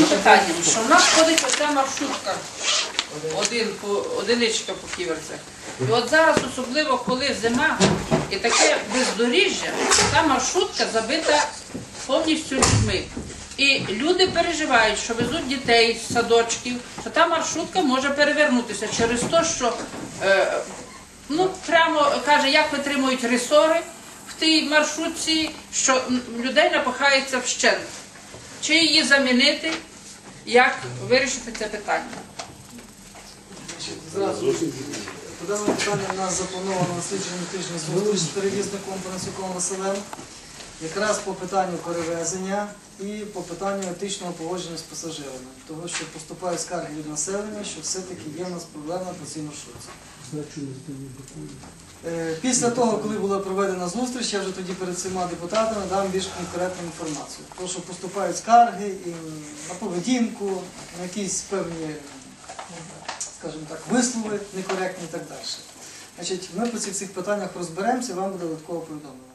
одним питанням, що в нас ходить оця маршрутка, один по одиничка по ківерцях. І от зараз, особливо коли зима і таке бездоріжжя, та маршрутка забита повністю людьми. І люди переживають, що везуть дітей з садочків, що та маршрутка може перевернутися через те, що е, ну прямо каже, як витримують ресори в тій маршрутці, що людей напихається вщент. Чи її замінити, як вирішити це питання? Зразу по даному питанню в нас заплановано на слідчому тижні зустріч з перевізником Панасюком Василем, якраз по питанню перевезення і по питанню етичного поводження з пасажирами. Того, що поступають скарги від населення, що все-таки є в нас проблема по цій маршрутці. Е, Після того, коли була проведена зустріч, я вже тоді перед всіма депутатами дам більш конкретну інформацію. Тому що поступають скарги і на поведінку, на якісь певні, скажімо так, вислови некоректні і так далі. Значить, ми по цих всіх питаннях розберемося, і вам буде додатково повідомлено.